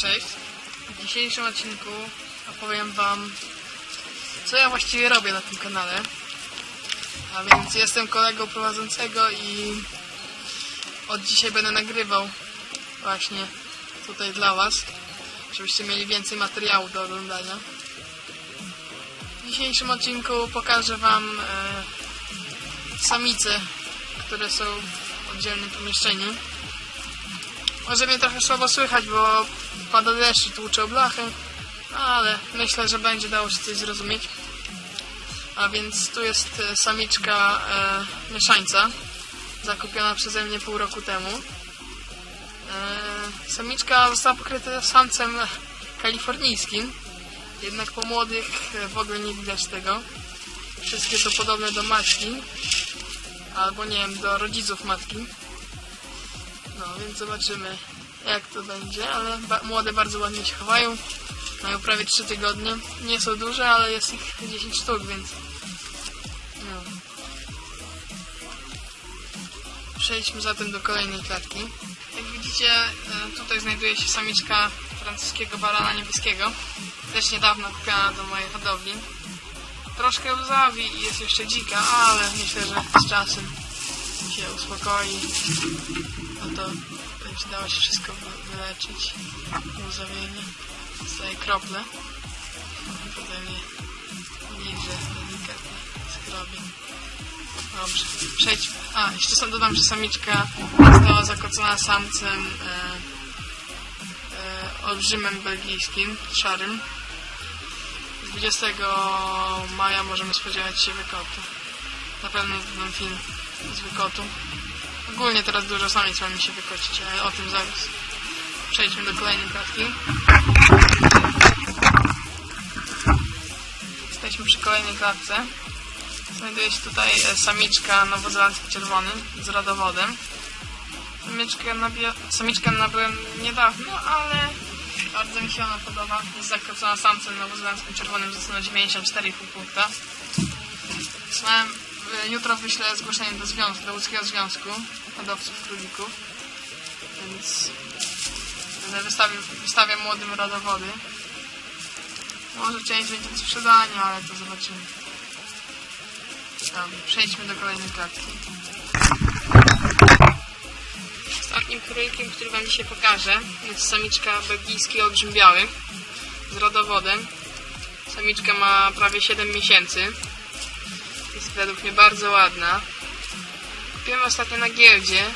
Cześć. W dzisiejszym odcinku opowiem Wam, co ja właściwie robię na tym kanale. A więc jestem kolegą prowadzącego i od dzisiaj będę nagrywał właśnie tutaj dla Was, żebyście mieli więcej materiału do oglądania. W dzisiejszym odcinku pokażę Wam e, samice, które są w oddzielnym pomieszczeniu. Może mnie trochę słabo słychać, bo pada deszcz i tłucze o blachę, ale myślę, że będzie dało się coś zrozumieć. A więc tu jest e, samiczka e, mieszańca, zakupiona przeze mnie pół roku temu. E, samiczka została pokryta samcem kalifornijskim, jednak po młodych e, w ogóle nie widać tego. Wszystkie to podobne do matki, albo nie wiem, do rodziców matki. No, więc zobaczymy jak to będzie, ale ba młode bardzo ładnie się chowają. Mają prawie 3 tygodnie. Nie są duże, ale jest ich 10 sztuk, więc no. Przejdźmy zatem do kolejnej klatki. Jak widzicie, e, tutaj znajduje się samiczka francuskiego barana niebieskiego. Też niedawno kupiona do mojej hodowli. Troszkę łzawi i jest jeszcze dzika, ale myślę, że z czasem się uspokoi. No to będzie dało się wszystko wy- wyleczyć. Łzawienie. Dostaje krople. Potem je liże delikatnie skrobię. Dobrze, przejdźmy. A, jeszcze sam dodam, że samiczka została zakocona samcem e, e, olbrzymem belgijskim, szarym. 20 maja możemy spodziewać się wykotu. Na pewno dodam film z wykotu. Ogólnie teraz dużo samic ma mi się wykocić, ale o tym zaraz. Przejdźmy do kolejnej klatki. Jesteśmy przy kolejnej klatce. Znajduje się tutaj e, samiczka nowozelandzki czerwony z rodowodem. Samiczkę, samiczkę nabyłem niedawno, ale bardzo mi się ona podoba. Jest zakłócona samcem nowozelandzkim czerwonym z na 94,5 punkta. Wysłałem, e, jutro wyślę zgłoszenie do związku, do łódzkiego związku hodowców królików. Więc będę wystawił, wystawię młodym rodowody. Może część będzie do sprzedania, ale to zobaczymy. Dobra, przejdźmy do kolejnej klatki. Ostatnim królikiem, który Wam dzisiaj pokażę, jest samiczka belgijski olbrzym biały z rodowodem. Samiczka ma prawie 7 miesięcy. Jest według mnie bardzo ładna. Kupiłem ostatnio na giełdzie.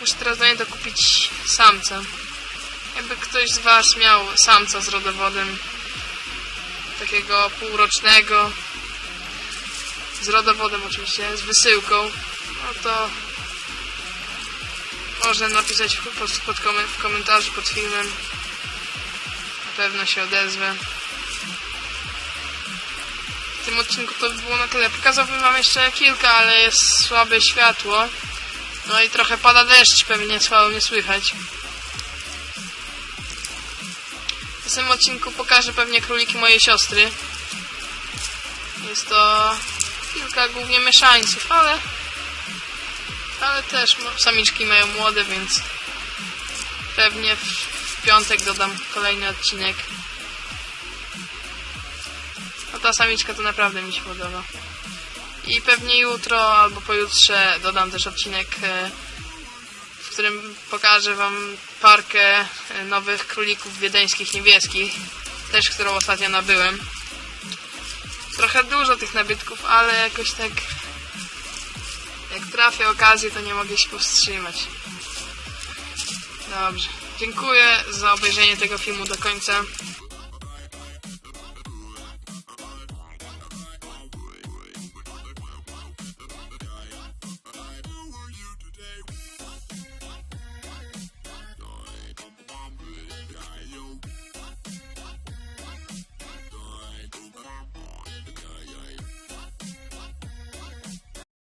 Muszę teraz do niej dokupić samca. Jakby ktoś z Was miał samca z rodowodem takiego półrocznego z rodowodem oczywiście, z wysyłką, no to można napisać pod, pod w komentarzu pod filmem. Na pewno się odezwę. Tym odcinku to by było na tyle. Pokazałbym wam jeszcze kilka, ale jest słabe światło. No i trochę pada deszcz, pewnie słabo mnie słychać. W tym odcinku pokażę pewnie króliki mojej siostry. Jest to kilka głównie mieszańców, ale ale też samiczki mają młode, więc pewnie w, w piątek dodam kolejny odcinek. A ta samiczka to naprawdę mi się podoba. I pewnie jutro albo pojutrze dodam też odcinek, e, w którym pokażę Wam parkę e, nowych królików wiedeńskich niebieskich, też którą ostatnio nabyłem. Trochę dużo tych nabytków, ale jakoś tak jak trafię okazję, to nie mogę się powstrzymać. Dobrze. Dziękuję za obejrzenie tego filmu do końca.